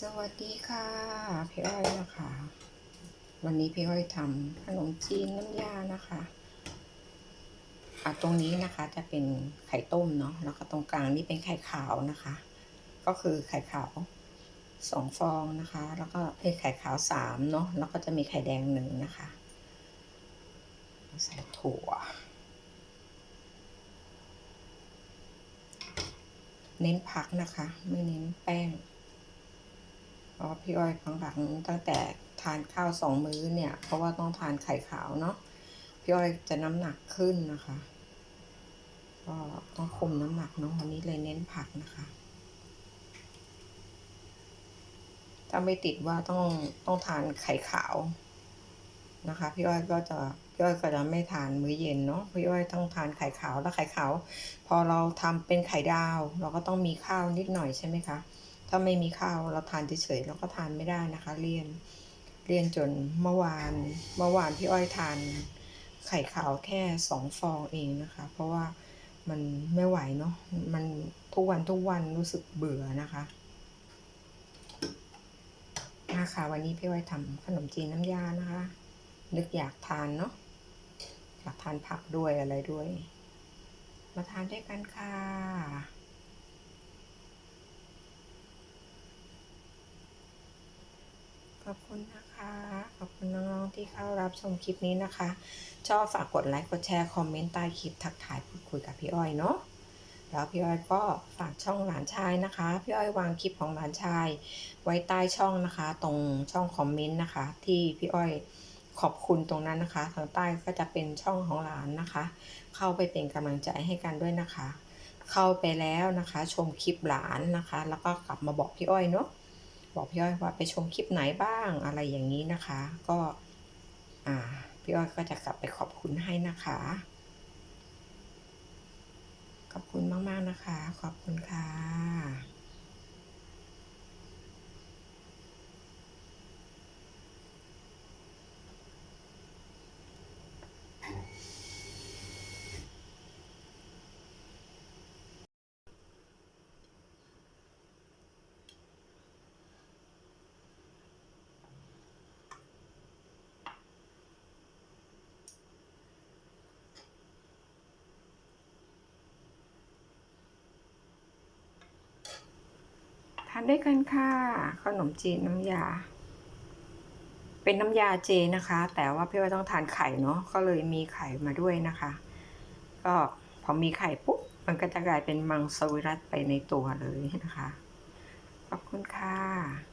สวัสดีค่ะพี่อ้อยนะคะ วันนี้พี่อ้อยทำขนมจีนน้ำยานะคะอะตรงนี้นะคะจะเป็นไข่ต้มเนาะแล้วก็ตรงกลางนี่เป็นไข่ขาวนะคะ ก็คือไข่ขาวสองฟองนะคะ แล้วก็เป็นไข่ขาวสามเนาะแล้วก็จะมีไข่แดงหนึ่งนะคะใส่ถั่ว เน้นผักนะคะ ไม่เน้นแป้ง ราะพี่อ้อยครั้งหลังตั้งแต่ทานข้าวสองมื้อเนี่ย เพราะว่าต้องทานไข่ขาวเนาะพี่อ้อยจะน้ำหนักขึ้นนะคะ ก็ต้องคุมน้ำหนักเนาะวันนี้เลยเน้นผักนะคะ ถ้าไม่ติดว่าต้องต้องทานไข่ขาวนะคะพี่อ้อยก็จะพี่อ้อยก็จะไม่ทานมื้อเย็นเนาะพี่อ้อยต้องทานไข่ขาวแล้วไข่ขาว พอเราทำเป็นไข่ดาว เราก็ต้องมีข้าวนิดหน่อยใช่ไหมคะ ถ้าไม่มีข้าวเราทานเฉยๆเราก็ทานไม่ได้นะคะเลี่ยนเลี่ยนจนเมื่อวานเมื่อวานพี่อ้อยทานไข่ขาวแค่สองฟองเองนะคะ เพราะว่ามันไม่ไหวเนาะมันทุกวันทุกวันรู้สึกเบื่อนะคะนะคะวันนี้พี่อ้อยทำขนมจีนน้ำยานะคะ นึกอยากทานเนาะอยากทานผักด้วยอะไรด้วย มาทานด้วยกันค่ะ อบคุณนะคะ ขอบคุณน้องๆที่เข้ารับชมคลิปนี้นะคะ ชอบฝากกดไลค์ กดแชร์ คอมเมนต์ใต้คลิปทักทายพูดคุยกับพี่อ้อยเนาะ แล้วพี่อ้อยก็ฝากช่องหลานชายนะคะ พี่อ้อยวางคลิปของหลานชาย ไว้ใต้ช่องนะคะ ตรงช่องคอมเมนต์นะคะ ที่พี่อ้อยขอบคุณตรงนั้นนะคะ ทางใต้ก็จะเป็นช่องของหลานนะคะ เข้าไปเป็นกำลังใจให้กันด้วยนะคะ เข้าไปแล้วนะคะ ชมคลิปหลานนะคะ แล้วก็กลับมาบอกพี่อ้อยเนาะ บอกพี่อ้อยว่าไปชมคลิปไหนบ้างอะไรอย่างนี้นะคะ ก็อ่าพี่อ้อยก็จะกลับไปขอบคุณให้นะคะ ขอบคุณมาก ๆ นะคะ ขอบคุณค่ะ ทานด้วยกันค่ะขนมจีนน้ำยา เป็นน้ำยาเจนะคะ แต่ว่าพี่ว่าต้องทานไข่เนาะก็เลยมีไข่มาด้วยนะคะ ก็พอมีไข่ปุ๊บมันก็จะกลายเป็นมังสวิรัตไปในตัวเลยนะคะ ขอบคุณค่ะ